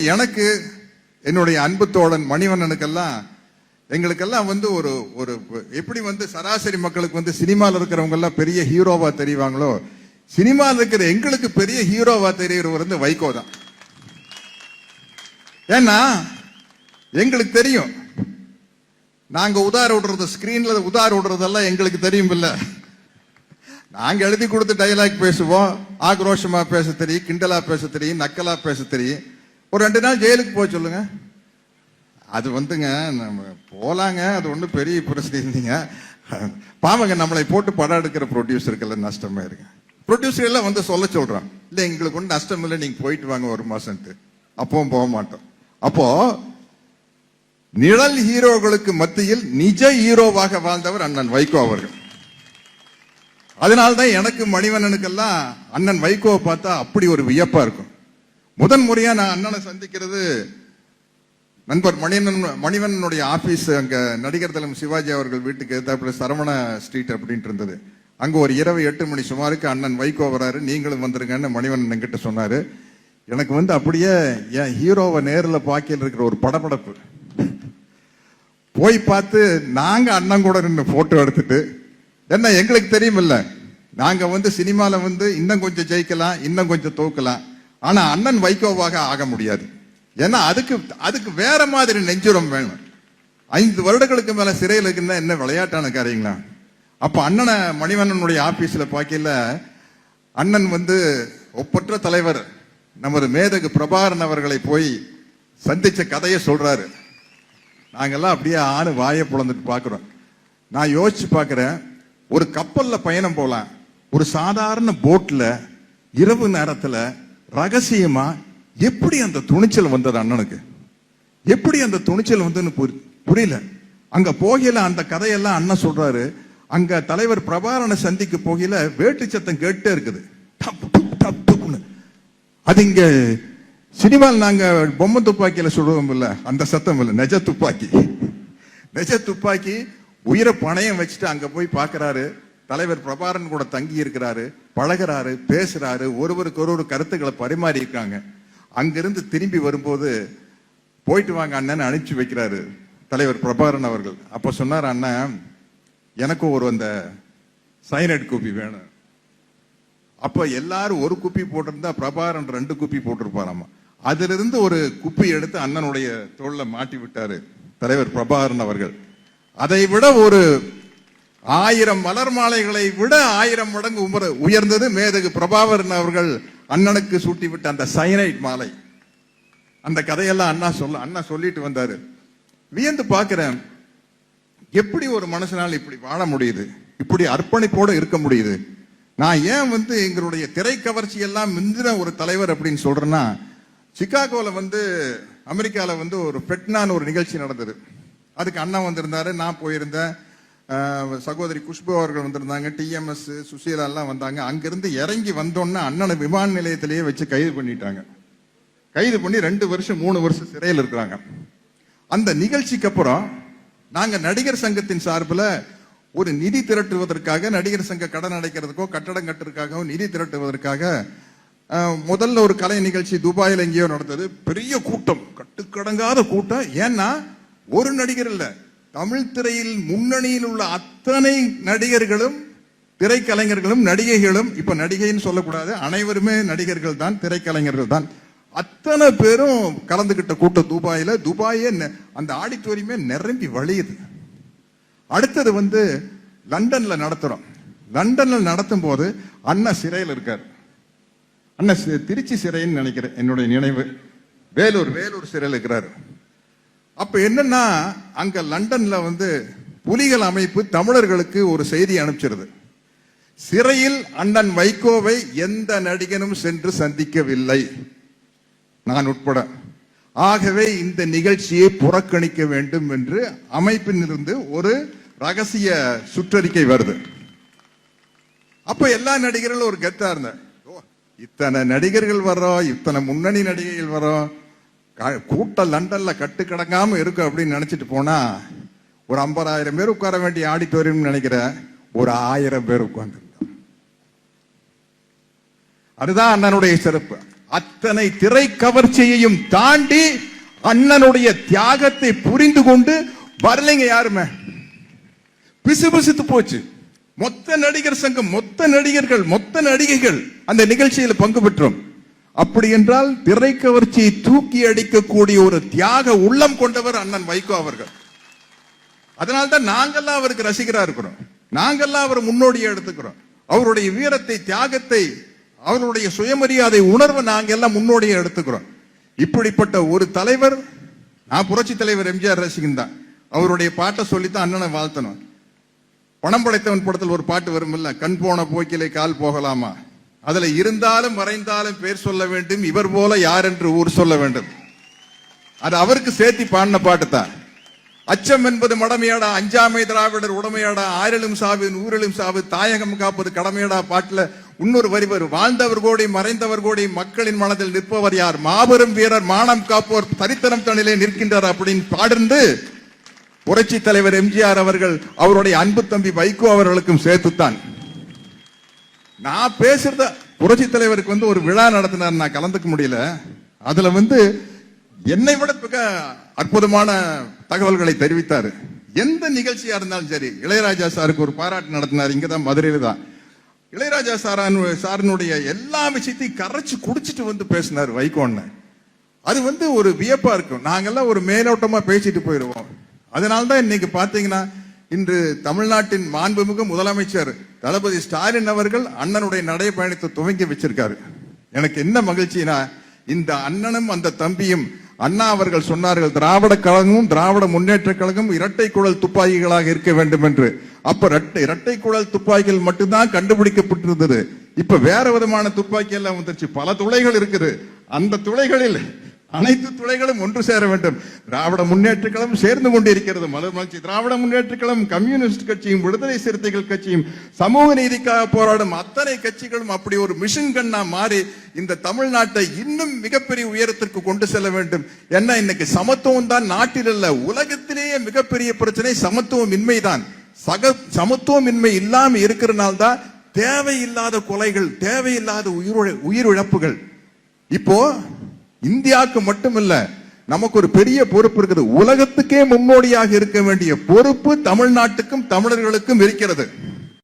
எனக்கு என்னுடைய அன்பு தோழன் மணிவண்ணனுக்கெல்லாம் எங்களுக்கெல்லாம் வந்து ஒரு ஒரு எப்படி வந்து சராசரி மக்களுக்கு வந்து சினிமாவில் இருக்கிறவங்க எல்லாம் பெரிய ஹீரோவா தெரிவாங்களோ சினிமாவில் இருக்கிற எங்களுக்கு பெரிய ஹீரோவா தெரியறவர் வந்து வைகோ தான். ஏன்னா எங்களுக்கு தெரியும். நாங்க உதார விடுறது ஸ்கிரீன்ல உதார விடுறதெல்லாம் எங்களுக்கு தெரியும் இல்ல நாங்க எழுதி கொடுத்து டைலாக் பேசுவோம். ஆக்ரோஷமா பேச தெரியும் கிண்டலா பேச தெரியும் நக்கலா பேச தெரியும். ஒரு ரெண்டு நாள் ஜெயிலுக்கு போக சொல்லுங்க. அது வந்துங்க நம்ம போலாங்க அது ஒன்றும் பெரிய பிரச்சனை இல்லைங்க. பாவங்க நம்மளை போட்டு படம் எடுக்கிற ப்ரொடியூசருக்கெல்லாம் நஷ்டமா இருக்கு ப்ரொடியூசர் எல்லாம் வந்து சொல்ல சொல்றான். இல்லை எங்களுக்கு ஒன்றும் நஷ்டம் இல்லை நீங்க போயிட்டு வாங்க ஒரு மாசம்ட்டு அப்பவும் போக மாட்டோம். அப்போ நிழல் ஹீரோகளுக்கு மத்தியில் நிஜ ஹீரோவாக வாழ்ந்தவர் அண்ணன் வைகோ அவர்கள். அதனால்தான் எனக்கு மணிவண்ணனுக்கெல்லாம் அண்ணன் வைகோவை பார்த்தா அப்படி ஒரு வியப்பா இருக்கும். முதன் முறையா நான் அண்ணனை சந்திக்கிறது நண்பர் மணிவன் மணிவண்ணனுடைய ஆபீஸ் அங்க நடிகர் தலம் சிவாஜி அவர்கள் வீட்டுக்கு எதிர்த்தாப்புல சரவண ஸ்ட்ரீட் அப்படின்ட்டு இருந்தது. அங்க ஒரு இரவு எட்டு மணி சுமாருக்கு அண்ணன் வைகோ வராரு நீங்களும் வந்துருங்கன்னு மணிவண்ணன் என்கிட்ட சொன்னாரு. எனக்கு வந்து அப்படியே என் ஹீரோவை நேரில் பாக்கியில் இருக்கிற ஒரு படபடப்பு. போய் பார்த்து நாங்க அண்ணன் கூட நின்று போட்டோ எடுத்துட்டு என்ன எங்களுக்கு தெரியுமில்ல? நாங்க வந்து சினிமாவில் வந்து இன்னும் கொஞ்சம் ஜெயிக்கலாம் இன்னும் கொஞ்சம் தோக்கலாம். ஆனா அண்ணன் வைகோவாக ஆக முடியாது. ஏன்னா அதுக்கு அதுக்கு வேற மாதிரி நெஞ்சுரம் வேணும். ஐந்து வருடங்களுக்கு மேல சிறையில் இருக்குன்னா என்ன விளையாட்டான காரியங்களா? அப்ப அண்ணனை மணிவண்ணனுடைய ஆபீஸ்ல பாக்கல அண்ணன் வந்து ஒப்பற்ற தலைவர். நமது மேதகு பிரபாகரன் அவர்களை போய் சந்திச்ச கதையை சொல்றாரு. நாங்கெல்லாம் அப்படியே ஆணு வாயை புலந்துட்டு பார்க்குறோம். நான் யோசிச்சு பார்க்குறேன் ஒரு கப்பல்ல பயணம் போலாம் ஒரு சாதாரண போட்ல இரவு நேரத்துல ரகசியமா எப்படி அந்த துணிச்சல் வந்தது அண்ணனுக்கு? எப்படி அந்த துணிச்சல் வந்துன்னு புரியல. அங்க போகையில அந்த கதையெல்லாம் அண்ணன் சொல்றாரு. அங்க தலைவர் பிரபாரனை சந்திக்க போகையில வேட்டு சத்தம் கேட்டே இருக்குது. அது இங்க சினிமாவில் நாங்க பொம்மை துப்பாக்கியில சுடுவோம் இல்ல அந்த சத்தம் இல்ல நெஜ துப்பாக்கி. நெஜ துப்பாக்கி உயிரை பணையம் வச்சுட்டு அங்க போய் பாக்குறாரு. தலைவர் பிரபாரன் கூட தங்கி இருக்கிறாரு பழகுறாரு பேசுறாரு ஒருவருக்கு ஒரு ஒரு கருத்துக்களை பரிமாறி இருக்காங்க அங்கிருந்து திரும்பி வரும்போது போயிட்டு வாங்க அண்ணன் அனுப்பிச்சு வைக்கிறாரு தலைவர் பிரபாரன் அவர்கள். அப்ப சொன்னார் அண்ணன் எனக்கும் ஒரு அந்த சைனட் குப்பி வேணும். அப்ப எல்லாரும் ஒரு குப்பி போட்டிருந்தா பிரபாரன் ரெண்டு குப்பி போட்டிருப்பாராமா? அதுல இருந்து ஒரு குப்பி எடுத்து அண்ணனுடைய தோல்ல மாட்டி விட்டாரு தலைவர் பிரபாகரன் அவர்கள். அதை விட ஒரு ஆயிரம் மலர் மாலைகளை விட ஆயிரம் மடங்கு உமர- உயர்ந்தது. மேதகு பிரபாகரன் அவர்கள் அண்ணனுக்கு சூட்டிவிட்ட அந்த சைனைட் மாலை. அந்த கதையெல்லாம் அண்ணா சொல்ல அண்ணா சொல்லிட்டு வந்தாரு. வியந்து பார்க்கிறேன். எப்படி ஒரு மனுஷனால் இப்படி வாழ முடியுது? இப்படி அர்ப்பணிப்போட இருக்க முடியுது? நான் ஏன் வந்து எங்களுடைய திரை கவர்ச்சி எல்லாம் மிந்தின ஒரு தலைவர் அப்படின்னு சொல்றேன்னா சிக்காகோவில் வந்து அமெரிக்காவில் வந்து ஒரு பெட்னான்னு ஒரு நிகழ்ச்சி நடந்தது. அதுக்கு அண்ணா வந்திருந்தாரு நான் போயிருந்தேன். சகோதரி குஷ்பு அவர்கள் வந்திருந்தாங்க டிஎம்எஸ் சுசீலா எல்லாம் வந்தாங்க. அங்கிருந்து இறங்கி வந்தோன்னே அண்ணனை விமான நிலையத்திலேயே வச்சு கைது பண்ணிட்டாங்க. கைது பண்ணி ரெண்டு வருஷம் மூணு வருஷம் சிறையில் இருக்கிறாங்க. அந்த நிகழ்ச்சிக்கு அப்புறம் நாங்க நடிகர் சங்கத்தின் சார்பில் ஒரு நிதி திரட்டுவதற்காக நடிகர் சங்க கடன் அடைக்கிறதுக்கோ கட்டடம் கட்டுறதுக்காகவோ நிதி திரட்டுவதற்காக முதல்ல ஒரு கலை நிகழ்ச்சி துபாயில் எங்கேயோ நடந்தது. பெரிய கூட்டம் கட்டுக்கடங்காத கூட்டம். ஏன்னா ஒரு நடிகர் இல்லை. தமிழ் திரையில் முன்னணியில் உள்ள அத்தனை நடிகர்களும் திரைக்கலைஞர்களும் நடிகைகளும் இப்ப நடிகைன்னு சொல்லக்கூடாது அனைவருமே நடிகர்கள் தான் திரைக்கலைஞர்கள் தான். அத்தனை பேரும் கலந்துகிட்ட கூட்டம் துபாயில. துபாயே நெ- அந்த ஆடிட்டோரியமே நிரம்பி வழியுது. அடுத்தது வந்து லண்டன்ல நடத்துறோம். லண்டன்ல நடத்தும் போது அண்ணன் சிறையில் இருக்கார். அண்ணன் திருச்சி சிறைன்னு நினைக்கிறேன் என்னுடைய நினைவு. வேலூர் வேலூர் சிறையில் இருக்கிறார். அப்ப என்னன்னா அங்க லண்டன்ல வந்து புலிகள் அமைப்பு தமிழர்களுக்கு ஒரு செய்தி அனுப்பிச்சிருது. சிறையில் அண்ணன் வைகோவை எந்த நடிகனும் சென்று சந்திக்கவில்லை. நான் உட்பட. ஆகவே இந்த நிகழ்ச்சியை புறக்கணிக்க வேண்டும் என்று அமைப்பிலிருந்து ஒரு ரகசிய சுற்றறிக்கை வருது. அப்ப எல்லா நடிகர்களும் ஒரு கெத்தா இருந்தேன் ஓ, இத்தனை நடிகர்கள் வர்றோம் இத்தனை முன்னணி நடிகைகள் வர்றோம். கூட்டம் லண்டன்ல கட்டு கிடங்காம இருக்கும் அப்படின்னு நினைச்சிட்டு போனா ஒரு ஐம்பதாயிரம் பேர் உட்கார வேண்டிய ஆடிட்டோரியம் நினைக்கிறேன் ஒரு ஆயிரம் பேர் உட்கார்ந்து அதுதான் அண்ணனுடைய சிறப்பு. அத்தனை திரை கவர்ச்சியையும் தாண்டி அண்ணனுடைய தியாகத்தை புரிந்து கொண்டு வரலைங்க யாருமே. பிசுபிசுத்து போச்சு. மொத்த நடிகர் சங்கம் மொத்த நடிகர்கள் மொத்த நடிகைகள் அந்த நிகழ்ச்சியில் பங்கு பெற்றோம். அப்படி என்றால் திரை கவர்ச்சியை தூக்கி அடிக்கக்கூடிய ஒரு தியாக உள்ளம் கொண்டவர் அண்ணன் வைகோ அவர்கள். அதனால்தான் நாங்கெல்லாம் அவருக்கு ரசிகரா இருக்கிறோம். நாங்கெல்லாம் அவர் முன்னோடியை எடுத்துக்கிறோம். அவருடைய வீரத்தை தியாகத்தை அவருடைய சுயமரியாதை உணர்வை நாங்க எல்லாம் முன்னோடியை எடுத்துக்கிறோம். இப்படிப்பட்ட ஒரு தலைவர் நான் புரட்சி தலைவர் எம்ஜிஆர் ரசிகன் தான். அவருடைய பாட்டை சொல்லித்தான் அண்ணனை வாழ்த்தணும். பணம் படைத்தவன் படத்தில் ஒரு பாட்டு வருமில்ல கண் போன போக்கிலே கால் போகலாமா? அதுல இருந்தாலும் மறைந்தாலும் பேர் சொல்ல வேண்டும் இவர் போல யார் என்று ஊர் சொல்ல வேண்டும். அது அவருக்கு சேர்த்தி பாடின பாட்டு தான். அச்சம் என்பது மடமையாடா அஞ்சாமை திராவிடர் உடமையாடா ஆயிரலும் சாவு நூறிலும் சாவு தாயகம் காப்பது கடமையாடா பாட்டுல இன்னொரு வரி வரும். வாழ்ந்தவர் கோடி மறைந்தவர் கோடி மக்களின் மனதில் நிற்பவர் யார்? மாபெரும் வீரர் மானம் காப்போர் தரித்தனம் தனிலே நிற்கின்றார் அப்படின்னு பாடிருந்து புரட்சி தலைவர் எம்ஜிஆர் அவர்கள் அவருடைய அன்பு தம்பி வைகோ அவர்களுக்கும் சேர்த்துத்தான். நான் பேசுறத புரட்சி தலைவருக்கு வந்து ஒரு விழா நடத்தினார் நான் கலந்துக்க முடியல. அதுல வந்து என்னை விட மிக அற்புதமான தகவல்களை தெரிவித்தாரு. எந்த நிகழ்ச்சியா இருந்தாலும் சரி இளையராஜா சாருக்கு ஒரு பாராட்டு நடத்தினார் இங்கதான் மதுரையில தான். இளையராஜா சாரான் சாரனுடைய எல்லா விஷயத்தையும் கரைச்சு குடிச்சிட்டு வந்து பேசினார் வைகோன்னு அது வந்து ஒரு வியப்பா இருக்கும். நாங்கெல்லாம் ஒரு மேலோட்டமா பேசிட்டு போயிடுவோம் அதனால்தான் இன்னைக்கு பாத்தீங்கன்னா இன்று தமிழ்நாட்டின் மாண்புமிகு முதலமைச்சர் தளபதி ஸ்டாலின் அவர்கள் அண்ணனுடைய நடைபயணத்தை துவங்கி வச்சிருக்காரு. எனக்கு என்ன மகிழ்ச்சினா இந்த அண்ணனும் அந்த தம்பியும் அண்ணா அவர்கள் சொன்னார்கள் திராவிட கழகமும் திராவிட முன்னேற்ற கழகமும் இரட்டை குழல் துப்பாக்கிகளாக இருக்க வேண்டும் என்று. அப்ப இரட்டை இரட்டை குழல் துப்பாக்கிகள் மட்டும்தான் கண்டுபிடிக்கப்பட்டிருந்தது. இப்ப வேற விதமான துப்பாக்கி எல்லாம் வந்துருச்சு. பல துளைகள் இருக்குது. அந்த துளைகளில் அனைத்து துறைகளும் ஒன்று சேர வேண்டும். திராவிட முன்னேற்ற கழகம் சேர்ந்து கொண்டிருக்கிறது. மலர் மலர்ச்சி திராவிட முன்னேற்ற கழகம் கம்யூனிஸ்ட் கட்சியும் விடுதலை சிறுத்தைகள் கட்சியும் சமூக நீதிக்காக போராடும் அத்தனை கட்சிகளும் அப்படி ஒரு மிஷின் கண்ணா மாறி இந்த தமிழ்நாட்டை இன்னும் மிகப்பெரிய உயரத்திற்கு கொண்டு செல்ல வேண்டும். என்ன இன்னைக்கு சமத்துவம் தான் நாட்டில் அல்ல உலகத்திலேயே மிகப்பெரிய பிரச்சனை சமத்துவம் இன்மைதான் சக சமத்துவமின்மை இல்லாம இருக்கிறனால்தான் தேவையில்லாத கொலைகள் தேவையில்லாத உயிர் உயிரிழப்புகள் இப்போ இந்தியாவுக்கு மட்டுமில்ல நமக்கு ஒரு பெரிய பொறுப்பு இருக்குது. உலகத்துக்கே முன்னோடியாக இருக்க வேண்டிய பொறுப்பு தமிழ்நாட்டுக்கும் தமிழர்களுக்கும் இருக்கிறது.